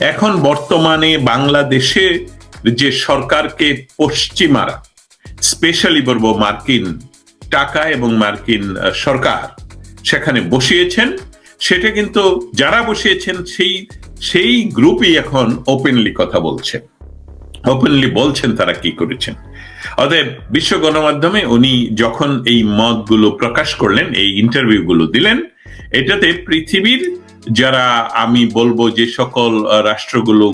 এখন বর্তমানে বাংলাদেশে যে সরকারকে পশ্চিমারা স্পেশালি বলব মার্কিন টাকা এবং মার্কিন সরকার সেখানে বসিয়েছেন, সেটা কিন্তু যারা বসিয়েছেন সেই সেই গ্রুপই এখন ওপেনলি কথা বলছেন। ওপেনলি বলছেন তারা কি করেছেন। অতএব বিশ্ব গণমাধ্যমে উনি যখন এই মতগুলো প্রকাশ করলেন, এই ইন্টারভিউগুলো দিলেন, এটাতে পৃথিবীর যারা আমি বলব যে সকল রাষ্ট্রগুলো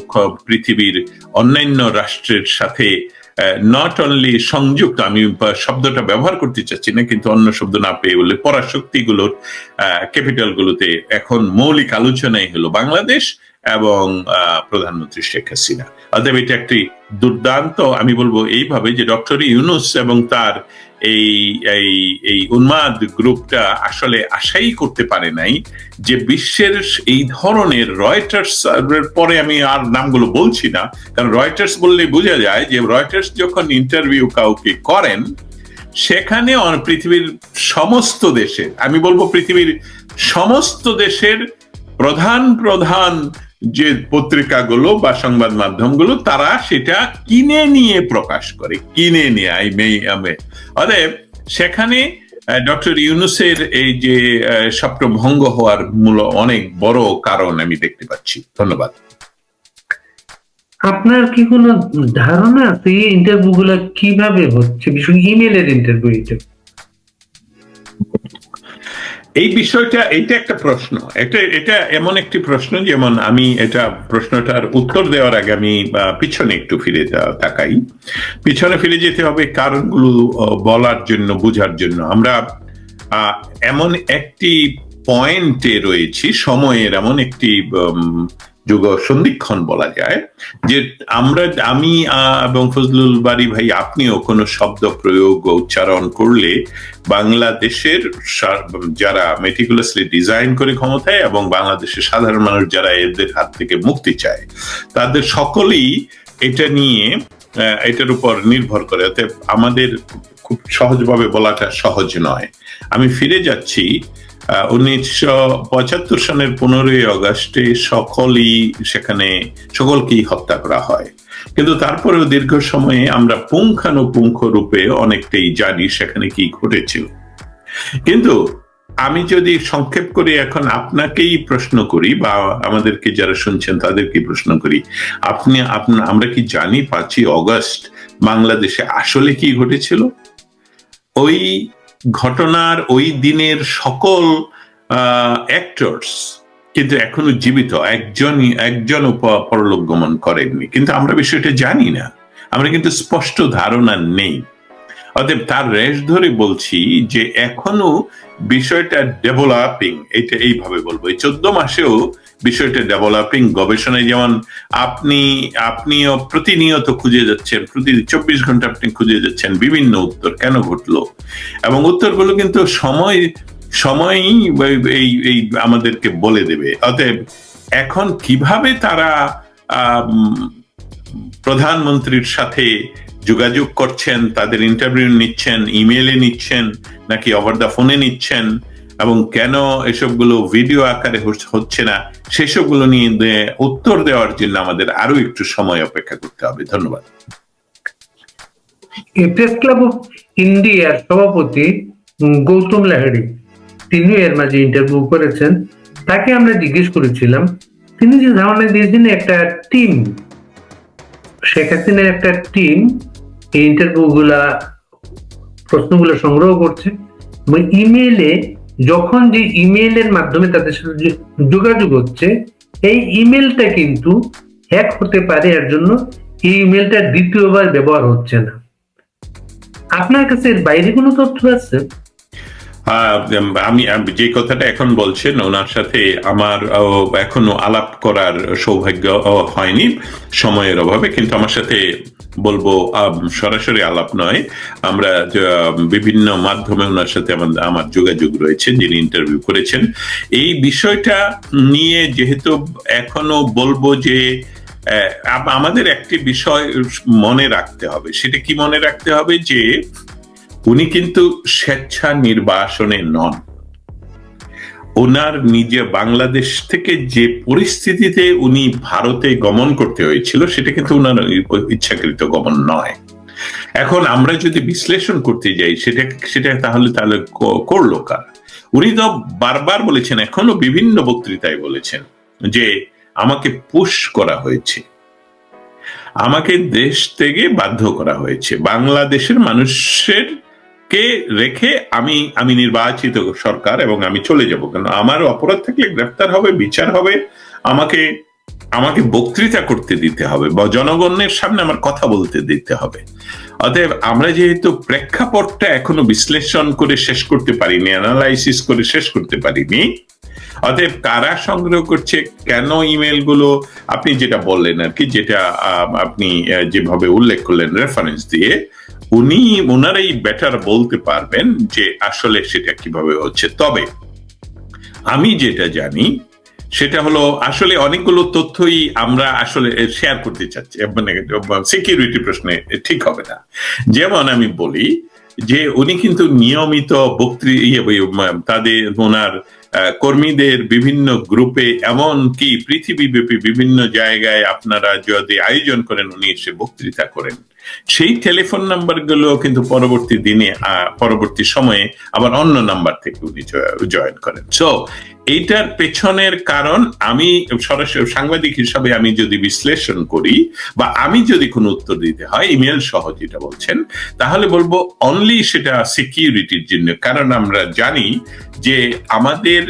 পৃথিবীর অন্যান্য রাষ্ট্রের সাথে নট অনলি সংযুক্ত, আমি শব্দটা ব্যবহার করতে চাচ্ছি না, কিন্তু অন্য শব্দ না পেয়ে বলে পরাশক্তিগুলোর ক্যাপিটাল গুলোতে এখন মৌলিক আলোচনাই হলো বাংলাদেশ এবং প্রধানমন্ত্রী শেখ হাসিনা। অতএব এটা একটি দুর্দান্ত, আমি বলব এইভাবে যে ডক্টর ইউনুস এবং তার এই এই এই উন্মাদ গ্রুপটা আসলে আশাই করতে পারে নাই যে বিশ্বের এই ধরনের রয়টার্স পরে আমি আর নামগুলো বলছি না, কারণ রয়টার্স বললে বোঝা যায় যে রয়টার্স যখন ইন্টারভিউ কাউকে করেন, সেখানে পৃথিবীর সমস্ত দেশের, আমি বলব পৃথিবীর সমস্ত দেশের প্রধান প্রধান যে পত্রিকাগুলো বা সংবাদ মাধ্যমগুলো তারা সেটা কিনে নিয়ে প্রকাশ করে কিনে নিয়ে আই অতএব সেখানে ডক্টর ইউনুসের এই যে আহ, স্বপ্ন ভঙ্গ হওয়ার মূল অনেক বড় কারণ আমি দেখতে পাচ্ছি। ধন্যবাদ। আপনার কি কোনো ধারণা আছে এই ইন্টারভিউ গুলো কীভাবে হচ্ছে? ইমেলের ইন্টারভিউ এটা এই বিষয়টা, এইটা একটা প্রশ্ন। এটা এটা এমন একটি প্রশ্ন, যেমন আমি এটা প্রশ্নটার উত্তর দেওয়ার আগে আমি পিছনে একটু ফিরে তাকাই। পিছনে ফিরে যেতে হবে কারণগুলো বলার জন্য, বুঝার জন্য। আমরা এমন একটি পয়েন্টে রয়েছি, সময়ের এমন একটি যুগ সন্ধিক্ষণ বলা যায়, যে আমরা, আমি এবং ফজলুল বাড়ি ভাই, আপনিও কোনো শব্দ প্রয়োগ উচ্চারণ করলে বাংলাদেশের যারা মেটিকুলাসলি ডিজাইন করে ক্ষমতায় এবং বাংলাদেশের সাধারণ মানুষ যারা এদের হাত থেকে মুক্তি চায়, তাদের সকলেই এটা নিয়ে এটার উপর নির্ভর করে। অতএব আমাদের খুব সহজভাবে বলাটা সহজ নয়। আমি ফিরে যাচ্ছি উনিশশো পঁচাত্তর সনের পনেরোই আগস্টে সকলই সেখানে, সকলকেই হত্যা করা হয়। কিন্তু তারপরেও দীর্ঘ সময়ে আমরা পুঙ্খানুপুঙ্খ রূপে অনেকটাই জানি সেখানে কি ঘটেছিল কিন্তু আমি যদি সংক্ষেপ করে এখন আপনাকেই প্রশ্ন করি বা আমাদেরকে যারা শুনছেন তাদেরকে প্রশ্ন করি, আপনি, আপনা, আমরা কি জানি পাঁচই অগস্ট বাংলাদেশে আসলে কি ঘটেছিল? ওই ঘটনার ওই দিনের সকল অ্যাক্টরস কিন্তু এখনও জীবিত। একজনই একজনও প- পরলোক গমন করেননি। কিন্তু আমরা বিষয়টা জানি না। আমরা কিন্তু স্পষ্ট ধারণা নেই। অতএব তার রেশ ধরে বলছি যে এখনও বিষয়টা ডেভেলপিং এটা এইভাবে বলব। এই চোদ্দ মাসেও বিষয়টা ডেভেলপিং গবেষণায় যেমন আপনি, আপনিও প্রতিনিয়ত খুঁজে যাচ্ছেন, প্রতি চব্বিশ ঘণ্টা আপনি খুঁজে যাচ্ছেন বিভিন্ন উত্তর, কেন ঘটলো? এবং উত্তরগুলো কিন্তু সময়, সময়ই এই- এই আমাদেরকে বলে দেবে। অতএব এখন কীভাবে তারা প্রধানমন্ত্রীর সাথে যোগাযোগ করছেন, তাদের ইন্টারভিউ নিচ্ছেন ইমেলে নিচ্ছেন, নাকি ওভার দা ফোনে নিচ্ছেন এবং কেন এসবগুলো ভিডিও আকারে হচ্ছে না, সেসবগুলো নিয়ে উত্তর দেওয়ার জন্য আমাদের আরও একটু সময় অপেক্ষা করতে হবে। ধন্যবাদ। প্রেস ক্লাব অফ ইন্ডিয়ার সভাপতি গৌতম লাহারি তিনি এর মাঝে ইন্টারভিউ করেছেন। তাকে আমরা জিজ্ঞেস করেছিলাম, তিনি যে ধারণা দিয়েছেন একটা টিম শেখ হাসিনার একটা টিম এই ইন্টারভিউ গুলা, প্রশ্নগুলো সংগ্রহ করছে। এবং ইমেইলে যখন যে ইমেইলের মাধ্যমে তাদের সাথে যোগাযোগ হচ্ছে, এই ইমেলটা কিন্তু হ্যাক হতে পারে, এর জন্য এই ইমেলটা দ্বিতীয়বার ব্যবহার হচ্ছে না। আপনার কাছে এর বাইরে কোনো তথ্য আছে? আমি যে কথাটা এখন বলছেন, ওনার সাথে আমার এখনও আলাপ করার সৌভাগ্য হয়নি, সময়ের অভাবে, কিন্তু আমার সাথে বলব সরাসরি আলাপ নয়। আমরা বিভিন্ন মাধ্যমে ওনার সাথে আমার যোগাযোগ রয়েছে, যিনি ইন্টারভিউ করেছেন। এই বিষয়টা নিয়ে যেহেতু এখনও বলব যে আমাদের একটি বিষয় মনে রাখতে হবে। সেটা কি মনে রাখতে হবে? যে, উনি কিন্তু স্বেচ্ছা নির্বাসনে নন। ওনার নিজে বাংলাদেশ থেকে যে পরিস্থিতিতে উনি ভারতে গমন করতে হয়েছিল, সেটা কিন্তু ওনার ইচ্ছাকৃত গমন নয়। এখন আমরা যদি বিশ্লেষণ করতে যাই, সেটা সেটা তাহলে তাহলে করল কার? উনি তো বারবার বলেছেন, এখনও বিভিন্ন বক্তৃতায় বলেছেন যে আমাকে পুশ করা হয়েছে। আমাকে দেশ থেকে বাধ্য করা হয়েছে। বাংলাদেশের মানুষের কে রেখে আমি আমি নির্বাচিত সরকার এবং আমি চলে যাব? কেন আমার অপরাধ থাকলে গ্রেফতার হবে, বিচার হবে, আমাকে আমাকে বক্তৃতা করতে দিতে হবে বা জনগণের সামনে আমার কথা বলতে দিতে হবে। অতএব আমরা যেহেতু প্রেক্ষাপটটা এখনও বিশ্লেষণ করে শেষ করতে পারিনি অ্যানালাইসিস করে শেষ করতে পারিনি, অতএব কারা সংগ্রহ করছে, কেন ইমেলগুলো আপনি যেটা বললেন আর কি, যেটা আপনি যেভাবে উল্লেখ করলেন রেফারেন্স দিয়ে উনি ওনারাই বেটার বলতে পারবেন যে আসলে সেটা কীভাবে হচ্ছে। তবে আমি যেটা জানি, সেটা হলো আসলে অনেকগুলো তথ্যই আমরা আসলে শেয়ার করতে চাচ্ছি। মানে সিকিউরিটি প্রশ্নে ঠিক হবে না। যেমন আমি বলি যে উনি কিন্তু নিয়মিত বক্তৃ ইয়ে তাদের ওনার কর্মীদের বিভিন্ন গ্রুপে এমন কি পৃথিবীব্যাপী বিভিন্ন জায়গায় আপনারা যদি আয়োজন করেন, উনি এসে বক্তৃতা করেন। সেই টেলিফোন নাম্বারগুলো কিন্তু পরবর্তী দিনে পরবর্তী সময়ে আবার অন্য নাম্বার থেকে উনি জয়েন করেন। সো এইটার পেছনের কারণ আমি সরাসরি, সাংবাদিক হিসাবে আমি যদি বিশ্লেষণ করি বা আমি যদি কোনো উত্তর দিতে হয় ইমেল সহ যেটা বলছেন, তাহলে বলব অনলি সেটা সিকিউরিটির জন্য। কারণ আমরা জানি যে আমাদের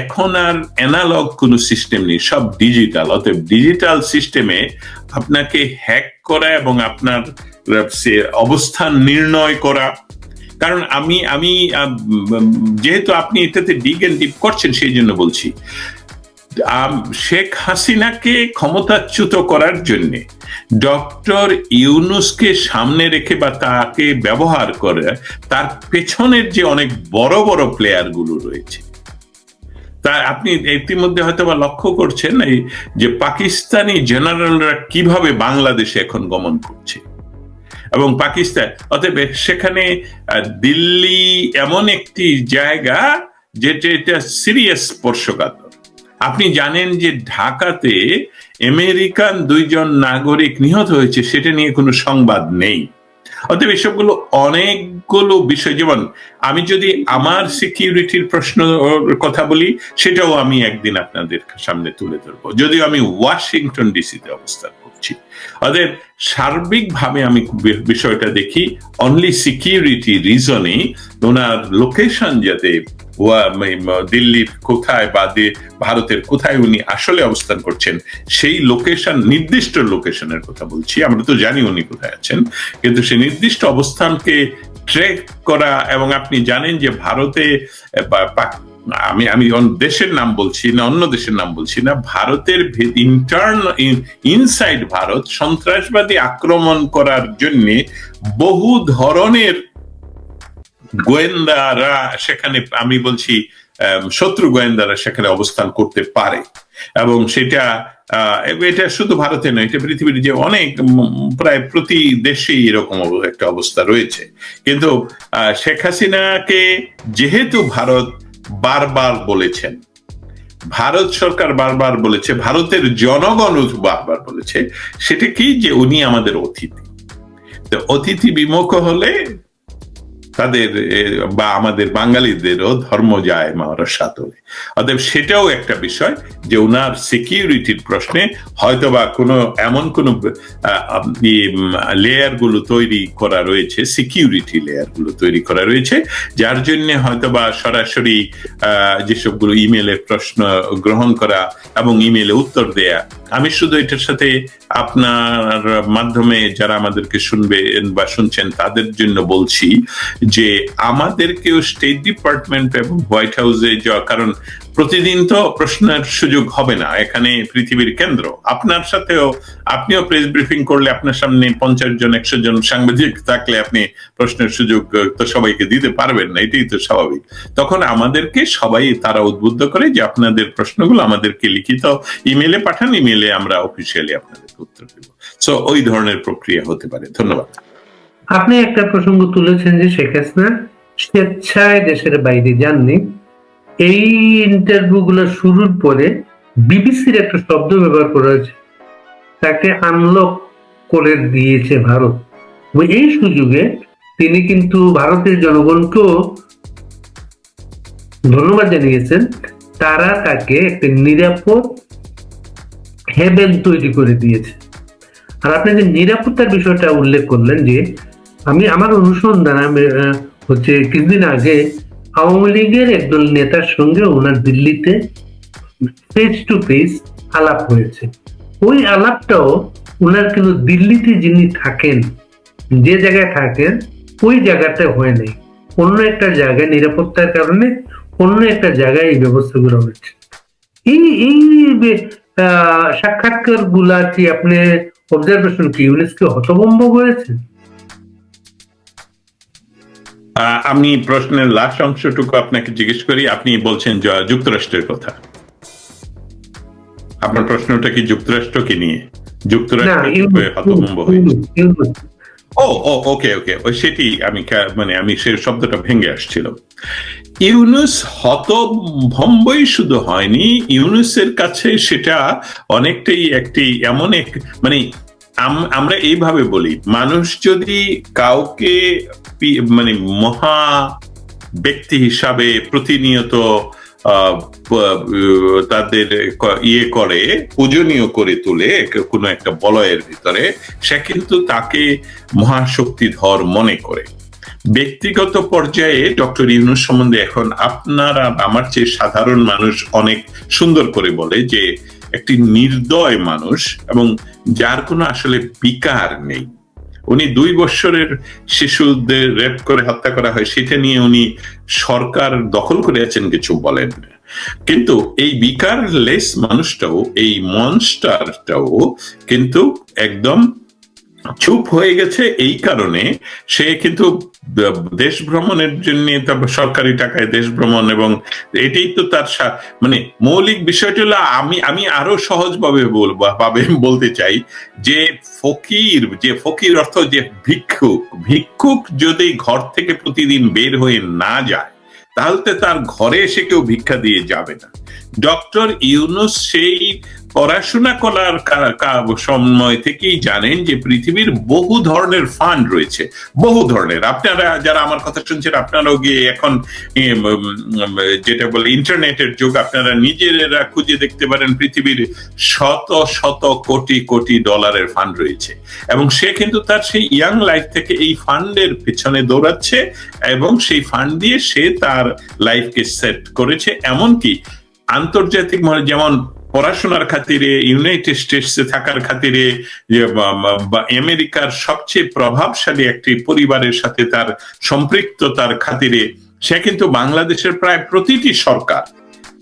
এখন আর অ্যানালগ কোনো সিস্টেম নেই, সব ডিজিটাল অতএব ডিজিটাল সিস্টেমে আপনাকে হ্যাক করা এবং আপনার অবস্থান নির্ণয় করা। কারণ আমি আমি যেহেতু আপনি এটাতে ডিগ এন্ড ডিপ করছেন, সেই জন্য বলছি। শেখ হাসিনাকে ক্ষমতাচ্যুত করার জন্য ডক্টর ইউনুসকে সামনে রেখে বা তাকে ব্যবহার করে, তার পেছনের যে অনেক বড় বড় প্লেয়ারগুলো রয়েছে তা আপনি ইতিমধ্যে হয়তো বা লক্ষ্য করছেন এই যে পাকিস্তানি জেনারেলরা কীভাবে বাংলাদেশে এখন গমন করছে। এবং পাকিস্তান, অতএব সেখানে দিল্লি এমন একটি জায়গা যেটা, এটা সিরিয়াস স্পর্শকাতর। আপনি জানেন যে ঢাকাতে আমেরিকান দুইজন নাগরিক নিহত হয়েছে, সেটা নিয়ে কোনো সংবাদ নেই। অতএব এসবগুলো অনেকগুলো বিষয়, যেমন আমি যদি আমার সিকিউরিটির প্রশ্ন কথা বলি, সেটাও আমি একদিন আপনাদের সামনে তুলে ধরবো। যদিও আমি ওয়াশিংটন ডিসিতে অবস্থান করছি। অতএব সার্বিকভাবে আমি বিষয়টা দেখি অনলি সিকিউরিটি রিজনে ওনার লোকেশন যাতে দিল্লির কোথায় বা ভারতের কোথায় উনি আসলে অবস্থান করছেন, সেই লোকেশন নির্দিষ্ট লোকেশনের কথা বলছি। আমরা তো জানি উনি কোথায় আছেন, কিন্তু সেই নির্দিষ্ট অবস্থানকে ট্রেক করা এবং আপনি জানেন যে ভারতে আমি আমি দেশের নাম বলছি না, অন্য দেশের নাম বলছি না, ভারতের ইন্টার্ন ইনসাইড ভারত সন্ত্রাসবাদী আক্রমণ করার জন্য বহু ধরনের গোয়েন্দারা সেখানে, আমি বলছি শত্রু গোয়েন্দারা সেখানে অবস্থান করতে পারে। এবং সেটা এটা শুধু ভারতে নয়, এটা পৃথিবীর যে অনেক প্রায় প্রতি দেশেই এরকম একটা অবস্থা রয়েছে। কিন্তু শেখ হাসিনাকে যেহেতু ভারত বারবার বলেছেন, ভারত সরকার বারবার বলেছে, ভারতের জনগণ বারবার বলেছে, সেটা কি যে উনি আমাদের অতিথি? অতিথি বিমুখ হলে তাদের বা আমাদের বাঙালিদেরও ধর্ম যায় মারা সাতরে অতএব সেটাও একটা বিষয় যে ওনার সিকিউরিটির প্রশ্নে হয়তোবা কোনো, এমন কোনো লেয়ারগুলো তৈরি করা রয়েছে সিকিউরিটি লেয়ারগুলো তৈরি করা রয়েছে, যার জন্য হয়তোবা সরাসরি যেসবগুলো ইমেলের প্রশ্ন গ্রহণ করা এবং ইমেলে উত্তর দেয়া আমি শুধু এটার সাথে আপনার মাধ্যমে যারা আমাদেরকে শুনবে বা শুনছেন, তাদের জন্য বলছি যে আমাদেরকেও স্টেট ডিপার্টমেন্ট এবং হোয়াইট হাউসে যাওয়া কারণ প্রতিদিন তো প্রশ্নের সুযোগ হবে না, এখানে পৃথিবীর কেন্দ্র। আপনার সাথেও আপনিও প্রেস ব্রিফিং করলে আপনার সামনে পঞ্চাশ জন, একশো জন সাংবাদিক থাকলে আপনি প্রশ্নের সুযোগ তো সবাইকে দিতে পারবেন না, এটাই তো স্বাভাবিক। তখন আমাদেরকে সবাই তারা উদ্বুদ্ধ করে যে আপনাদের প্রশ্নগুলো আমাদেরকে লিখিত ইমেলে পাঠান ইমেলে আমরা অফিসিয়ালি আপনাদেরকে উত্তর দেব। সো ওই ধরনের প্রক্রিয়া হতে পারে। ধন্যবাদ। আপনি একটা প্রসঙ্গ তুলেছেন যে শেখ হাসিনা স্বেচ্ছায় দেশের বাইরে যাননি। এই ইন্টারভিউ গুলো শুরুর পরে বিবিসির একটা শব্দ ব্যবহার করা হয়েছে। তাকে আনলক করে দিয়েছে ভারত। এই সুযোগে তিনি কিন্তু ভারতের জনগণকেও ধন্যবাদ জানিয়েছেন। তারা তাকে একটা নিরাপদ হেভেন তৈরি করে দিয়েছে। আর আপনি যে নিরাপত্তার বিষয়টা উল্লেখ করলেন যে, আমি আমার অনুসন্ধান হচ্ছে কিছুদিন আগে আওয়ামী লীগের একদল নেতার সঙ্গে ওনার দিল্লিতে ফেস টু ফেস আলাপ হয়েছে। ওই আলাপটাও ওনার কিন্তু দিল্লিতে যিনি থাকেন যে জায়গায় থাকেন ওই জায়গাতে হয় নাই। অন্য একটা জায়গায় নিরাপত্তার কারণে অন্য একটা জায়গায় এই ব্যবস্থাগুলো হয়েছে। এই এই সাক্ষাৎকারগুলা কি আপনি অবজারভেশন কি ইউনেস্কো হতভম্ব করেছে আহ, আমি প্রশ্নের লাস্ট অংশটুকু আপনাকে জিজ্ঞেস করি। আপনি বলছেন যুক্তরাষ্ট্রের কথা। আপনার প্রশ্নটা কি যুক্তরাষ্ট্রকে নিয়ে? যুক্তরাষ্ট্র। ও ও ওকে ওকে ওই সেটি আমি মানে আমি সে শব্দটা ভেঙে আসছিল। ইউনুস হতভম্বই শুধু হয়নি ইউনুসের কাছে সেটা অনেকটাই একটি এমন এক মানে আমরা এইভাবে বলি, মানুষ যদি কাউকে মানে মহা ব্যক্তি হিসাবে প্রতিনিয়ত তাদের ইয়ে করে, পূজনীয় করে তোলে কোনো একটা বলয়ের ভিতরে, সে কিন্তু তাকে মহাশক্তিধর মনে করে। ব্যক্তিগত পর্যায়ে ডক্টর ইউনুস সম্বন্ধে এখন আপনারা, আমার চেয়ে সাধারণ মানুষ অনেক সুন্দর করে বলে যে একটি নির্দয় মানুষ এবং যার কোনো আসলে বিকার নেই উনি দুই বছরের শিশুদের রেপ করে হত্যা করা হয়, সেটা নিয়ে উনি সরকার দখল করে আছেন কিছু বলেন। কিন্তু এই বিকার লেস মানুষটাও, এই মনস্টারটাও কিন্তু একদম চুপ হয়ে গেছে এই কারণে সে কিন্তু দেশ ভ্রমণের জন্য সরকারি টাকায় দেশ ভ্রমণ এবং এটাই তো তার মানে মৌলিক বিষয়টা হলো আমি আমি আরও সহজভাবে বলব, ভাবে বলতে চাই যে ফকির যে ফকির অর্থ যে ভিক্ষুক ভিক্ষুক যদি ঘর থেকে প্রতিদিন বের হয়ে না যায়, তাহলে তার ঘরে এসে কেউ ভিক্ষা দিয়ে যাবে না। ডক্টর ইউনুস সেই পড়াশোনা করার সময় থেকেই জানেন যে পৃথিবীর বহু ধরনের ফান্ড রয়েছে। বহু ধরনের। আপনারা যারা আমার কথা শুনছেন, আপনারাও গিয়ে এখন যেটা বলে ইন্টারনেটের যুগ, আপনারা নিজেরা খুঁজে দেখতে পারেন পৃথিবীর শত শত কোটি কোটি ডলারের ফান্ড রয়েছে। এবং সে কিন্তু তার সেই ইয়াং লাইফ থেকে এই ফান্ডের পেছনে দৌড়াচ্ছে এবং সেই ফান্ড দিয়ে সে তার লাইফকে সেট করেছে। এমনকি আন্তর্জাতিক মানে যেমন পড়াশোনার খাতিরে ইউনাইটেড স্টেটসে থাকার খাতিরে আমেরিকার সবচেয়ে প্রভাবশালী একটি পরিবারের সাথে তার সম্পৃক্ততার খাতিরে, সে কিন্তু বাংলাদেশের প্রায় প্রতিটি সরকার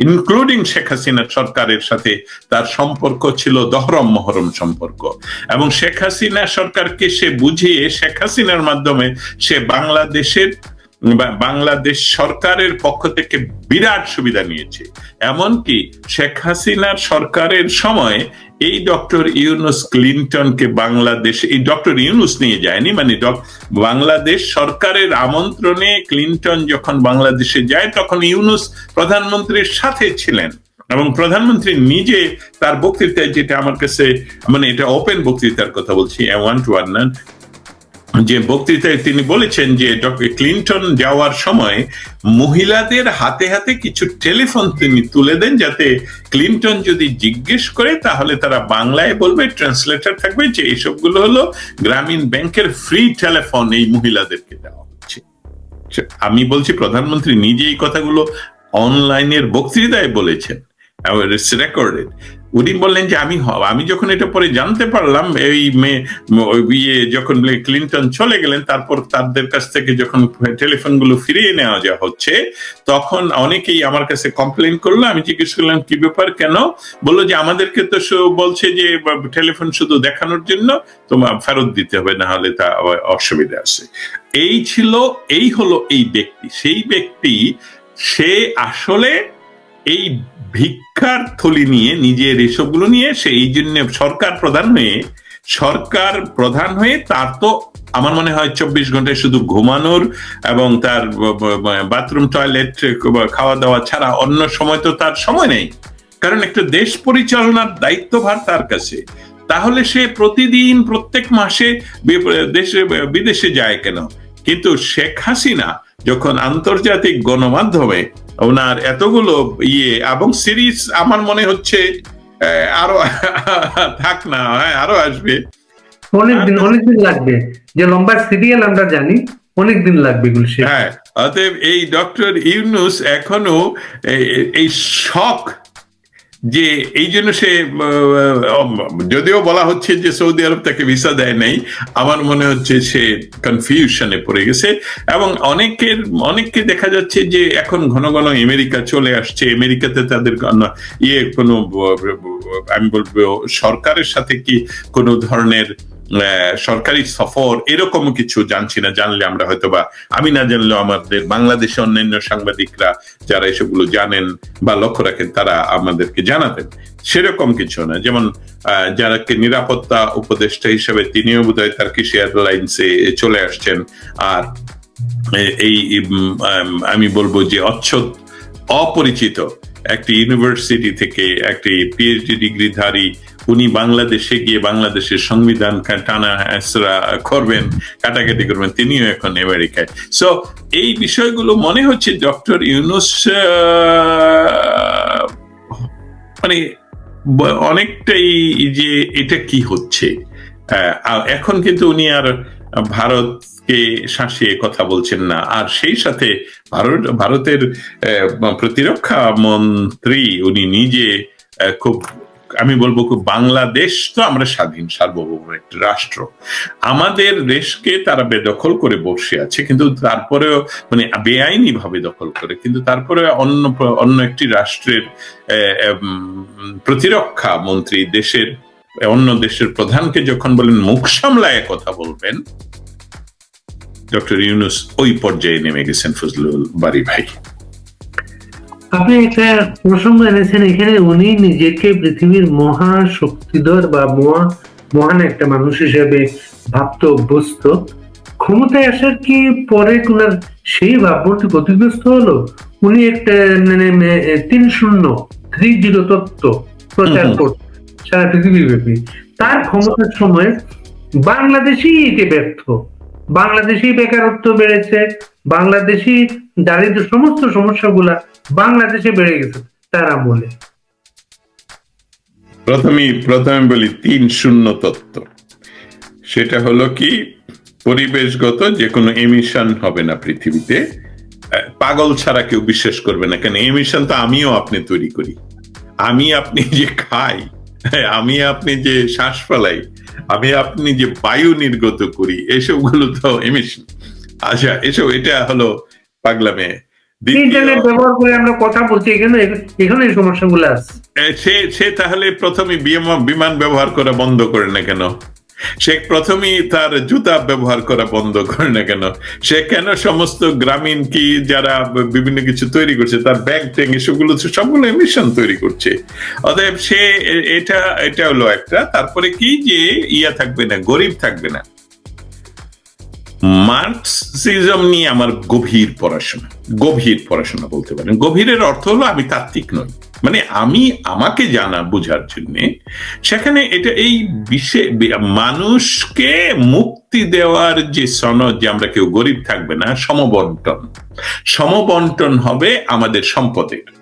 ইনক্লুডিং শেখ হাসিনা সরকারের সাথে তার সম্পর্ক ছিল দহরম মহরম সম্পর্ক। এবং শেখ হাসিনা সরকারকে সে বুঝিয়ে, শেখ হাসিনার মাধ্যমে সে বাংলাদেশের বাংলাদেশ সরকারের পক্ষ থেকে বিরাট সুবিধা নিয়েছে। এমনকি শেখ হাসিনার সরকারের সময় এই ডক্টর ইউনুস ক্লিনটনকে বাংলাদেশ, এই ডক্টর ইউনুস নিয়ে যায়নি মানে বাংলাদেশ সরকারের আমন্ত্রণে ক্লিনটন যখন বাংলাদেশে যায়, তখন ইউনুস প্রধানমন্ত্রীর সাথে ছিলেন। এবং প্রধানমন্ত্রী নিজে তার বক্তৃতায় যেটা আমার কাছে মানে এটা ওপেন বক্তৃতার কথা বলছি ওয়ান টু ওয়ান যে বক্তৃতায় তিনি বলেছেন যে ডক্টর ক্লিনটন যাওয়ার সময় মহিলাদের হাতে হাতে কিছু টেলিফোন তিনি তুলে দেন যাতে ক্লিন্টন যদি জিজ্ঞেস করে তাহলে তারা বাংলায় বলবে, ট্রান্সলেটার থাকবে যে এইসবগুলো হলো গ্রামীণ ব্যাংকের ফ্রি টেলিফোন এই মহিলাদেরকে দেওয়া হচ্ছে। আমি বলছি, প্রধানমন্ত্রী নিজে এই কথাগুলো অনলাইনের বক্তৃতায় বলেছেন। রেকর্ডেড উনি বললেন যে আমি আমি যখন এটা পরে জানতে পারলাম, এই ইয়ে যখন ক্লিনটন চলে গেলেন, তারপর তাদের কাছ থেকে যখন টেলিফোনগুলো ফিরিয়ে নেওয়া যা হচ্ছে, তখন অনেকেই আমার কাছে কমপ্লেন করল। আমি জিজ্ঞেস করলাম, কি ব্যাপার? কেন? বলল যে, আমাদেরকে তো বলছে যে, টেলিফোন শুধু দেখানোর জন্য তোমার ফেরত দিতে হবে, না হলে তা অসুবিধা আছে। এই ছিল, এই হলো এই ব্যক্তি। সেই ব্যক্তি, সে আসলে এই ভিক্ষার থলি নিয়ে, নিজের এসবগুলো নিয়ে, সে এই জন্য সরকার প্রধান হয়ে, সরকার প্রধান হয়ে তার তো আমার মনে হয় চব্বিশ ঘন্টায় শুধু ঘুমানোর এবং তার বাথরুম, টয়লেট খাওয়া দাওয়া ছাড়া অন্য সময় তো তার সময় নেই। কারণ একটা দেশ পরিচালনার দায়িত্বভার তার কাছে। তাহলে সে প্রতিদিন প্রত্যেক মাসে দেশে, বিদেশে যায় কেন? কিন্তু শেখ হাসিনা যখন আন্তর্জাতিক গণমাধ্যমে ওনার এতগুলো ইয়ে এবং সিরিজ আমার মনে হচ্ছে আরও থাক না হ্যাঁ, আরও আসবে। অনেকদিন অনেকদিন লাগবে। যে লম্বা সিরিয়াল আমরা জানি অনেকদিন লাগবে হ্যাঁ অতএব এই ডক্টর ইউনুস এখনও এই- এই শখ যে এই জন্য সে যদিও বলা হচ্ছে যে সৌদি আরব তাকে ভিসা দেয় নাই, আমার মনে হচ্ছে সে কনফিউশনে পড়ে গেছে। এবং অনেকের, অনেককে দেখা যাচ্ছে যে এখন ঘন ঘন আমেরিকা চলে আসছে। আমেরিকাতে তাদের ইয়ে কোনো আমি বলব সরকারের সাথে কি কোনো ধরনের সরকারি সফর এরকম কিছু জানছি না জানলে আমরা হয়তো বা আমি না জানলেও আমাদের বাংলাদেশে অন্যান্য সাংবাদিকরা যারা এসবগুলো জানেন বা লক্ষ্য রাখেন তারা আমাদেরকে জানাতেন। সেরকম কিছু না যেমন আহ, যারা কে নিরাপত্তা উপদেষ্টা হিসেবে তিনিও বোধহয় তার্কিশ এয়ারলাইন্সে চলে আসছেন। আর এই আমি বলব যে অচ্ছদ অপরিচিত একটি ইউনিভার্সিটি থেকে একটি পিএইচডি ডিগ্রিধারী উনি বাংলাদেশে গিয়ে বাংলাদেশের সংবিধান টানা হেঁচড়া করবেন, কাটাকাটি করবেন, তিনিও এখন আমেরিকায়। সো এই বিষয়গুলো মনে হচ্ছে ডক্টর ইউনুস মানে অনেকটাই যে এটা কি হচ্ছে। এখন কিন্তু উনি আর ভারতকে শাসিয়ে কথা বলছেন না। আর সেই সাথে ভারত, ভারতের প্রতিরক্ষা মন্ত্রী উনি নিজে খুব আমি বলব বাংলাদেশ তো আমরা স্বাধীন সার্বভৌম একটি রাষ্ট্র। আমাদের দেশকে তারা বেদখল করে বসে আছে, কিন্তু তারপরেও মানে বেআইনি ভাবে দখল করে, কিন্তু তারপরে অন্য অন্য একটি রাষ্ট্রের প্রতিরক্ষা মন্ত্রী দেশের, অন্য দেশের প্রধানকে যখন বলেন, মুখ সামলায় কথা বলবেন, ডক্টর ইউনুস ওই পর্যায়ে নেমে গেছেন ফজলুল বাড়ি ভাই। আপনি একটা প্রসঙ্গ এনেছেন এখানে উনি নিজেকে পৃথিবীর মহা শক্তিধর বা মহা মহান একটা মানুষ হিসেবে ভাবতে অভ্যস্ত ক্ষমতায় আসার কি পরে ওনার সেই ভাবমূর্তি ক্ষতিগ্রস্ত হলো? উনি একটা মানে তিন শূন্য থ্রি জিরো তত্ত্ব প্রচার হুম। সারা পৃথিবী ব্যাপী তার ক্ষমতার সময় বাংলাদেশই এতে ব্যর্থ। বাংলাদেশেই বেকারত্ব বেড়েছে বাংলাদেশি দারিদ্র সমস্ত সমস্যাগুলা বাংলাদেশে বেড়ে গেছে তার আমলে। প্রথমেই প্রথমে বলি তিন শূন্য তত্ত্ব। সেটা হলো কি পরিবেশগত যে কোনো এমিশন হবে না পৃথিবীতে পাগল ছাড়া কেউ বিশ্বাস করবে না। কেন এমিশন তো আমিও আপনি তৈরি করি। আমি আপনি যে খাই হ্যাঁ, আমি আপনি যে শ্বাস ফেলাই আমি আপনি যে বায়ু নির্গত করি এসবগুলো তো এমিশন আচ্ছা এসব এটা হলো পাগলামে। ইন্টারনেট ব্যবহার করে আমরা কথা বলছি এখানে এখানে এই সমস্যাগুলো আছে। সে সে তাহলে প্রথমে বিমান- ব্যবহার করা বন্ধ করে না কেন? সে প্রথমেই তার জুতা ব্যবহার করা বন্ধ করে না কেন? সে কেন সমস্ত গ্রামীণ কি যারা বিভিন্ন কিছু তৈরি করছে তার ব্যাগ ট্যাগ এসবগুলো সবগুলো মিশন তৈরি করছে। অতএব সে এটা এটা হলো একটা। তারপরে কি যে ইয়া থাকবে না গরিব থাকবে না। মার্কসিজম নিয়ে আমার গভীর পড়াশোনা গভীর পড়াশোনা বলতে পারেন। গভীরের অর্থ হলো আমি তাত্ত্বিক নই। মানে আমি আমাকে জানা বোঝার জন্য সেখানে এটা এই বিশ্বে মানুষকে মুক্তি দেওয়ার যে সনদ যে আমরা কেউ গরিব থাকবে না, সমবন্টন। সমবন্টন হবে আমাদের সম্পদের।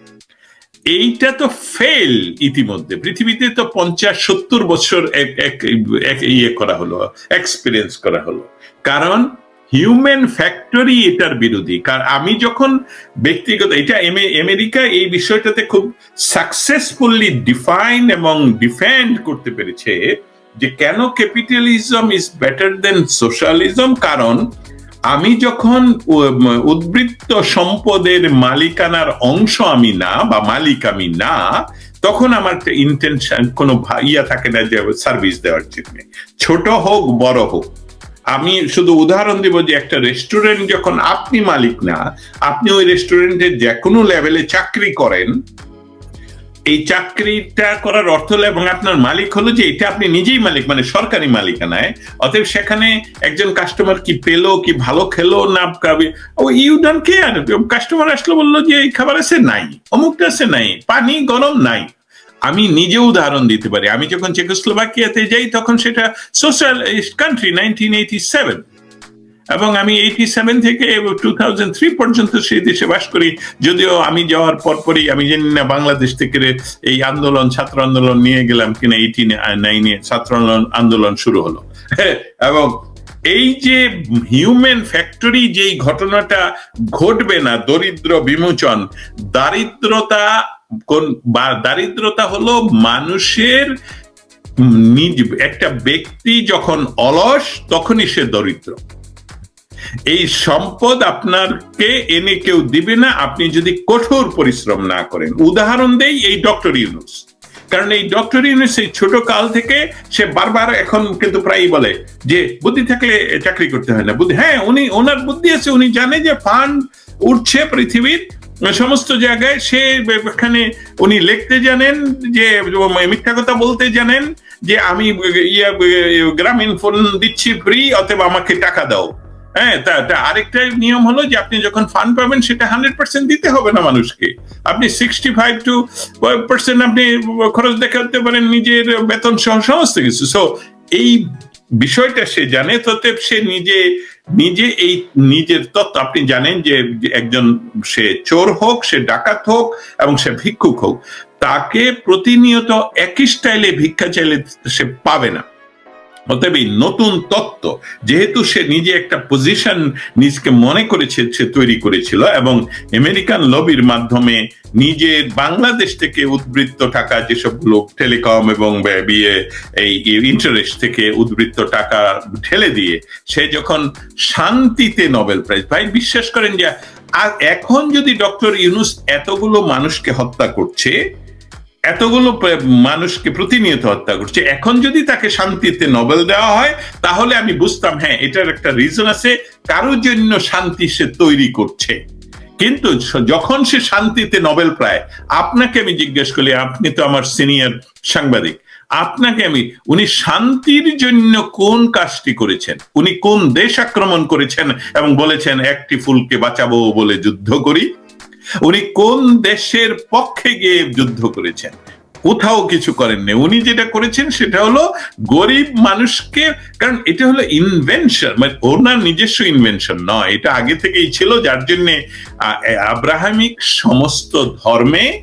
এইটা তো ফেল ইতিমধ্যে। পৃথিবীতে তো পঞ্চাশ, সত্তর বছর ইয়ে করা হলো এক্সপিরিয়েন্স করা হলো। কারণ হিউম্যান ফ্যাক্টরি এটার বিরোধী। কারণ আমি যখন ব্যক্তিগত এটা আমেরিকা এই বিষয়টাতে খুব সাকসেসফুলি ডিফাইন এবং ডিফেন্ড করতে পেরেছে যে কেন capitalism is better than socialism কারণ আমি যখন উদ্বৃত্ত সম্পদের মালিকানার অংশ আমি না বা মালিক আমি না, তখন আমার ইন্টেনশন কোনো ইয়া থাকে না যে সার্ভিস দেওয়ার জন্য। ছোট হোক, বড় হোক। আমি শুধু উদাহরণ দিব যে একটা রেস্টুরেন্ট যখন আপনি মালিক না, আপনি ওই রেস্টুরেন্টের যে কোনো লেভেলে চাকরি করেন এই চাকরিটা করার অর্থ হলো এবং আপনার মালিক হলো যে এটা আপনি নিজেই মালিক মানে সরকারি মালিকানায়। অতএব সেখানে একজন কাস্টমার কি পেল, কি ভালো খেলো, না ও ইউ ডোন্ট কেয়ার কাস্টমার আসলো, বলল যে এই খাবার আছে? নাই। অমুকটা আছে? নাই। পানি গরম নাই। আমি নিজে উদাহরণ দিতে পারি। আমি যখন চেকোস্লোভাকিয়াতে যাই, তখন সেটা social country nineteen eighty seven এবং আমি এইটি সেভেন থেকে টু থাউজেন্ড থ্রি পর্যন্ত সেই দেশে বাস করি। যদিও আমি যাওয়ার পরপরই আমি জানি না বাংলাদেশ থেকে এই আন্দোলন, ছাত্র আন্দোলন নিয়ে গেলাম কিনা এইটি নাইনে ছাত্র আন্দোলন- শুরু হলো। এবং এই যে হিউম্যান ফ্যাক্টরি যেই ঘটনাটা ঘটবে না, দরিদ্র বিমোচন, দারিদ্রতা কোন বা দারিদ্রতা হলো মানুষের নিজ, একটা ব্যক্তি যখন অলস, তখনই সে দরিদ্র। এই সম্পদ আপনাকে এনে কেউ দিবে না, আপনি যদি কঠোর পরিশ্রম না করেন। উদাহরণ দেই এই ডক্টর ইউনুস। কারণ এই ডক্টর ইউনুস এই ছোট কাল থেকে সে বারবার এখন কিন্তু প্রায়ই বলে যে, বুদ্ধি থাকলে চাকরি করতে হয় না। বুদ্ধি হ্যাঁ উনি, ওনার বুদ্ধি আছে, উনি জানে যে ফান্ড উঠছে পৃথিবীর, সমস্ত জায়গায়। সে এখানে উনি লিখতে জানেন যে মিথ্যা কথা বলতে জানেন যে, আমি ইয়া, গ্রামীণ ফোন দিচ্ছি ফ্রি অথবা আমাকে টাকা দাও। হ্যাঁ তা আরেকটা নিয়ম হলো যে আপনি যখন ফান্ড পাবেন, সেটা হান্ড্রেড পার্সেন্ট দিতে হবে না মানুষকে। আপনি সিক্সটি ফাইভ টু পার্সেন্ট আপনি খরচ দেখাতে পারেন নিজের বেতন সহ, সমস্ত কিছু। সো এই বিষয়টা সে জানে ততে সে নিজে নিজে এই নিজের তত্ত্ব, আপনি জানেন যে একজন সে চোর হোক, সে ডাকাত হোক, এবং সে ভিক্ষুক হোক, তাকে প্রতিনিয়ত একই স্টাইলে ভিক্ষা চাইলে সে পাবে না। অতএব এই নতুন তত্ত্ব, যেহেতু সে নিজে একটা পজিশন নিজকে মনে করেছে, সে তৈরি করেছিল এবং আমেরিকান লবির মাধ্যমে নিজের বাংলাদেশ থেকে উদ্বৃত্ত টাকা, যেসব লোক টেলিকম এবং বিয়ে, এই ইন্টারেস্ট থেকে উদ্বৃত্ত টাকা ঠেলে দিয়ে, সে যখন শান্তিতে নোবেল প্রাইজ ভাই বিশ্বাস করেন যে, আর এখন যদি ডক্টর ইউনুস এতগুলো মানুষকে হত্যা করছে এতগুলো মানুষকে প্রতিনিয়ত হত্যা করছে। এখন যদি তাকে শান্তিতে নোবেল দেওয়া হয়, তাহলে আমি বুঝতাম হ্যাঁ এটার একটা রিজন আছে, কারোর জন্য শান্তি সে তৈরি করছে। কিন্তু যখন সে শান্তিতে নোবেল পায়, আপনাকে আমি জিজ্ঞেস করি, আপনি তো আমার সিনিয়র সাংবাদিক, আপনাকে আমি, উনি শান্তির জন্য কোন কাজটি করেছেন? উনি কোন দেশ আক্রমণ করেছেন এবং বলেছেন, একটি ফুলকে বাঁচাবো বলে যুদ্ধ করি? উনি কোন দেশের পক্ষে গিয়ে যুদ্ধ করেছেন? কোথাও কিছু করেননি। উনি যেটা করেছেন সেটা হলো গরিব মানুষকে, কারণ এটা হলো ইনভেনশন মানে ওনার নিজস্ব ইনভেনশন নয়। এটা আগে থেকেই ছিল, যার জন্য আব্রাহামিক সমস্ত ধর্মে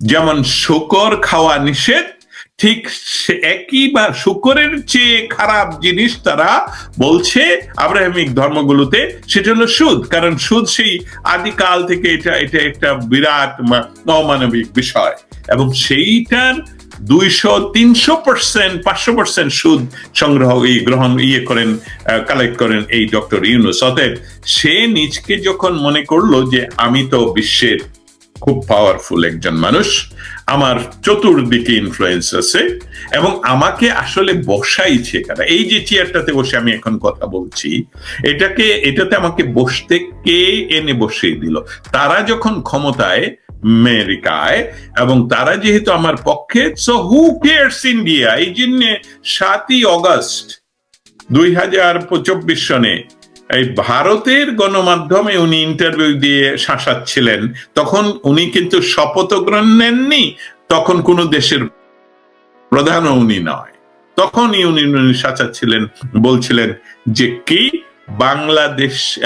যেমন শকর খাওয়া নিষেধ ঠিক একই বা শুকরের চেয়ে খারাপ জিনিস তারা বলছে আব্রাহামিক ধর্মগুলোতে, সেটা হলো সুদ। কারণ সুদ সেই আদিকাল থেকে এটা এটা একটা বিরাট অমানবিক বিষয়। এবং সেইটার দুইশো, তিনশো পার্সেন্ট পাঁচশো পার্সেন্ট সুদ সংগ্রহ এই গ্রহণ ইয়ে করেন কালেক্ট করেন এই ডক্টর ইউনুস। অতএব সে নিজকে যখন মনে করল যে আমি তো বিশ্বের খুব পাওয়ারফুল একজন মানুষ আমার চতুর্দিকে ইনফ্লুয়েন্স আছে এবং আমাকে আসলে বসাইছে কারা? এই যে চেয়ারটাতে বসে আমি এখন কথা বলছি, এটাকে, এটাতে আমাকে বসতে কে এনে বসিয়ে দিল? তারা যখন ক্ষমতায়, আমেরিকায়, এবং তারা যেহেতু আমার পক্ষে সো হু কেয়ার্স ইন্ডিয়া এই জন্য সাতই অগস্ট দুই হাজার চব্বিশ সনে এই ভারতের গণমাধ্যমে উনি ইন্টারভিউ দিয়ে শাসাচ্ছিলেন। তখন উনি কিন্তু শপথ গ্রহণ নেননি, তখন কোন দেশের প্রধানও উনি নয়। তখনই উনি উনি সাঁচাচ্ছিলেন বলছিলেন যে কি? বাংলাদেশ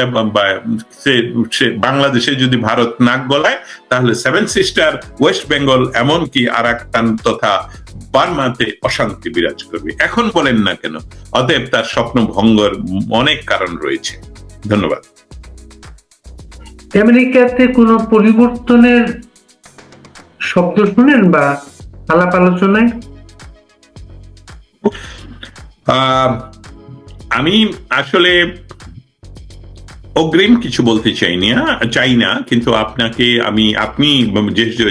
বাংলাদেশে যদি ভারত নাক গলায় তাহলে সেভেন সিস্টার ওয়েস্ট বেঙ্গল এমনকি আরাকান তথা বার্মাতে অশান্তি বিরাজ করবে। এখন বলেন না কেন অতএব তার স্বপ্ন ভঙ্গর অনেক কারণ রয়েছে। ধন্যবাদ। আমেরিকাতে কোনো পরিবর্তনের শব্দ শুনেন বা আলাপ আলোচনায়? আহ, আমি আসলে অগ্রিম কিছু বলতে চাই না চাই না, কিন্তু আপনাকে আমি, আপনি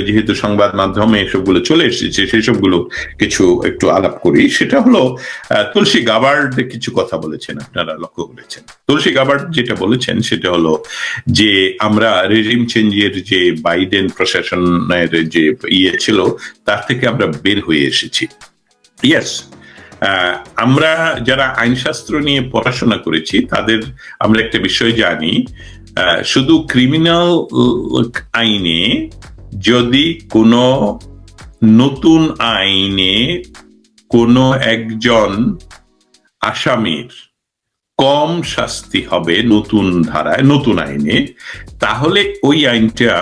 যেহেতু সংবাদ মাধ্যমে এসবগুলো চলে এসেছে, সেসবগুলো কিছু একটু আলাপ করি। সেটা হলো তুলসী গাবার্ড কিছু কথা বলেছেন, আপনারা লক্ষ্য করেছেন। তুলসী গাবার্ড যেটা বলেছেন, সেটা হলো যে, আমরা রেজিম চেঞ্জের যে বাইডেন প্রশাসনের যে ইয়ে ছিল, তার থেকে আমরা বের হয়ে এসেছি। ইয়েস আমরা যারা আইনশাস্ত্র নিয়ে পড়াশোনা করেছি, তাদের আমরা একটা বিষয় জানি শুধু ক্রিমিনাল আইনে যদি কোনো নতুন আইনে কোনো একজন আসামির কম শাস্তি হবে নতুন ধারায়, নতুন আইনে, তাহলে ওই আইনটা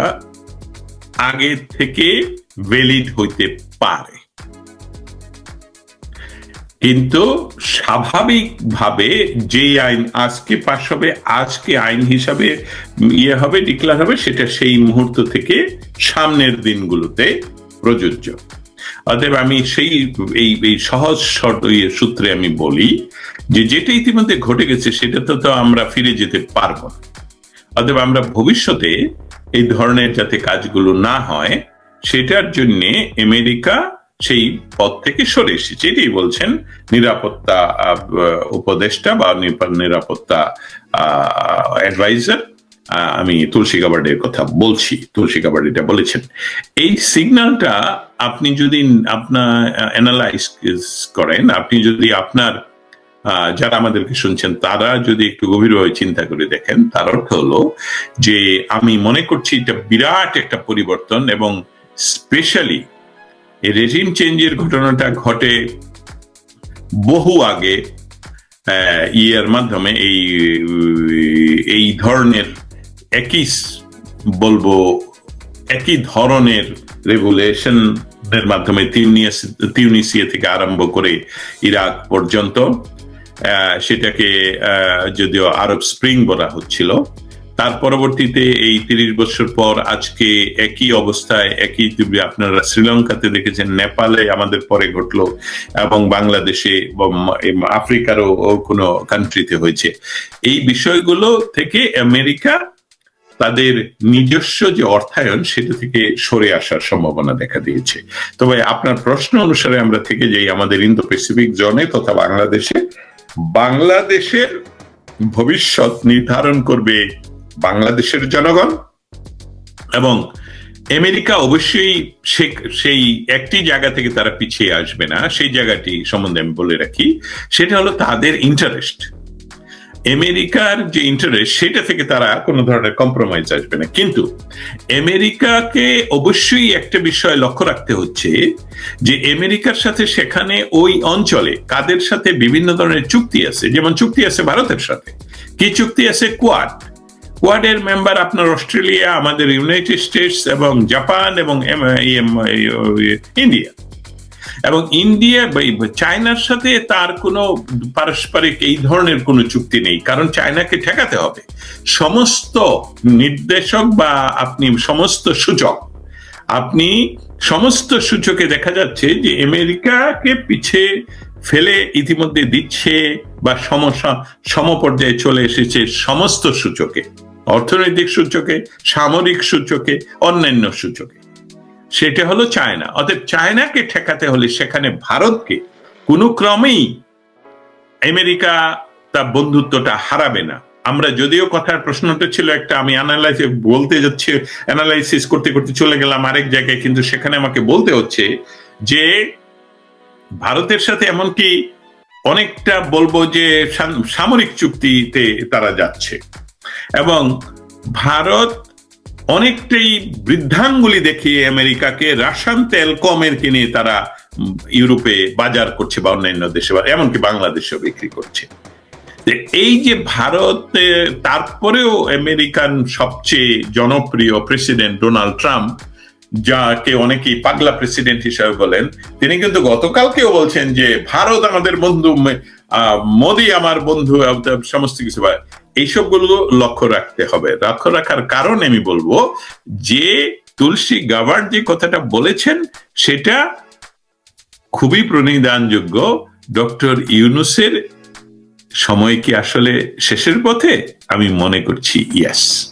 আগে থেকে ভ্যালিড হইতে পারে। কিন্তু স্বাভাবিকভাবে যে আইন আজকে পাশ হবে, আজকে আইন হিসাবে ইয়ে হবে ডিক্লার হবে, সেটা সেই মুহূর্ত থেকে সামনের দিনগুলোতে প্রযোজ্য। অতএব আমি সেই, এই এই সহজ শর্ত সূত্রে আমি বলি যে যেটা ইতিমধ্যে ঘটে গেছে সেটা তো তো আমরা ফিরে যেতে পারব না। অতএব আমরা ভবিষ্যতে এই ধরনের যাতে কাজগুলো না হয়, সেটার জন্যে আমেরিকা সেই পদ থেকে সরে এসেছে। এটাই বলছেন নিরাপত্তা উপদেষ্টা বা নিরাপত্তা অ্যাডভাইজার আমি তুলসী গাবার্ডের কথা বলছি, তুলসী গাবার্ড এটা বলেছেন। এই সিগন্যালটা আপনি যদি আপনার অ্যানালাইজ করেন, আপনি যদি আপনার যারা আমাদেরকে শুনছেন, তারা যদি একটু গভীরভাবে চিন্তা করে দেখেন, তার অর্থ হলো যে আমি মনে করছি এটা বিরাট একটা পরিবর্তন এবং স্পেশালি রেজিম চেঞ্জের ঘটনাটা ঘটে বহু আগে আহ, ইয়ের মাধ্যমে এই এই ধরনের একই বলব একই ধরনের রেগুলেশন এর মাধ্যমে তিউনিসিয়া থেকে আরম্ভ করে ইরাক পর্যন্ত আহ, সেটাকে আহ, যদিও আরব স্প্রিং বলা হচ্ছিল তার পরবর্তীতে এই তিরিশ বছর পর আজকে একই অবস্থায়, একই তুমি আপনারা শ্রীলঙ্কাতে দেখেছেন, নেপালে আমাদের পরে ঘটলো এবং বাংলাদেশে আফ্রিকারও কোনো কান্ট্রিতে হয়েছে। এই বিষয়গুলো থেকে আমেরিকা তাদের নিজস্ব যে অর্থায়ন, সেটা থেকে সরে আসার সম্ভাবনা দেখা দিয়েছে। তবে আপনার প্রশ্ন অনুসারে আমরা থেকে যাই, আমাদের ইন্দো প্যাসিফিক জোনে তথা বাংলাদেশে। বাংলাদেশের ভবিষ্যৎ নির্ধারণ করবে বাংলাদেশের জনগণ এবং আমেরিকা অবশ্যই সেই একটি জায়গা থেকে তারা পিছিয়ে আসবে না। সেই জায়গাটি সম্বন্ধে আমি বলে রাখি, সেটা হলো তাদের ইন্টারেস্ট আমেরিকার যে ইন্টারেস্ট সেটা থেকে তারা কোনো ধরনের কম্প্রোমাইজ আসবে না। কিন্তু আমেরিকাকে অবশ্যই একটা বিষয় লক্ষ্য রাখতে হচ্ছে যে, আমেরিকার সাথে সেখানে ওই অঞ্চলে কাদের সাথে বিভিন্ন ধরনের চুক্তি আছে? যেমন চুক্তি আছে ভারতের সাথে। কি চুক্তি আছে? কোয়াড কোয়াডের মেম্বার আপনার অস্ট্রেলিয়া, আমাদের ইউনাইটেড স্টেটস এবং জাপান এবং ইন্ডিয়া। এবং ইন্ডিয়া চায়নার সাথে তার কোনো পারস্পরিক এই ধরনের কোনো চুক্তি নেই, কারণ চায়নাকে ঠেকাতে হবে। সমস্ত নির্দেশক বা আপনি সমস্ত সূচক, আপনি সমস্ত সূচকে দেখা যাচ্ছে যে আমেরিকাকে পিছে ফেলে ইতিমধ্যে দিচ্ছে বা সমস্যা সমপর্যায়ে চলে এসেছে সমস্ত সূচকে। অর্থনৈতিক সূচকে, সামরিক সূচকে, অন্যান্য সূচকে। সেটা হলো চায়না। অতএব চায়নাকে ঠেকাতে হলে সেখানে ভারতকে কোনো ক্রমেই আমেরিকা তার বন্ধুত্বটা হারাবে না। আমরা যদিও কথার প্রশ্নটা ছিল একটা, আমি অ্যানালাইসিস বলতে যাচ্ছি অ্যানালাইসিস করতে করতে চলে গেলাম আরেক জায়গায়, কিন্তু সেখানে আমাকে বলতে হচ্ছে যে, ভারতের সাথে এমনকি অনেকটা বলব যে সাম- সামরিক চুক্তিতে তারা যাচ্ছে। এবং ভারত অনেকটাই বৃদ্ধাঙ্গুলি দেখিয়ে আমেরিকাকে রাসায়ন তেল কমের কিনে তারা ইউরোপে বাজার করছে বা অন্যান্য দেশে বা এমনকি বাংলাদেশেও বিক্রি করছে। এই যে ভারত তারপরেও আমেরিকান সবচেয়ে জনপ্রিয় প্রেসিডেন্ট ডোনাল্ড ট্রাম্প, যাকে অনেকেই পাগলা প্রেসিডেন্ট হিসাবে বলেন, তিনি কিন্তু গতকালকেও বলছেন যে, ভারত আমাদের বন্ধু মোদি আমার বন্ধু সমস্ত কিছু বা- এইসবগুলো লক্ষ্য রাখতে হবে। লক্ষ্য রাখার কারণ আমি বলব যে, তুলসী গাভার যে কথাটা বলেছেন, সেটা খুবই প্রণিধানযোগ্য। ডক্টর ইউনুসের সময় কি আসলে শেষের পথে? আমি মনে করছি ইয়েস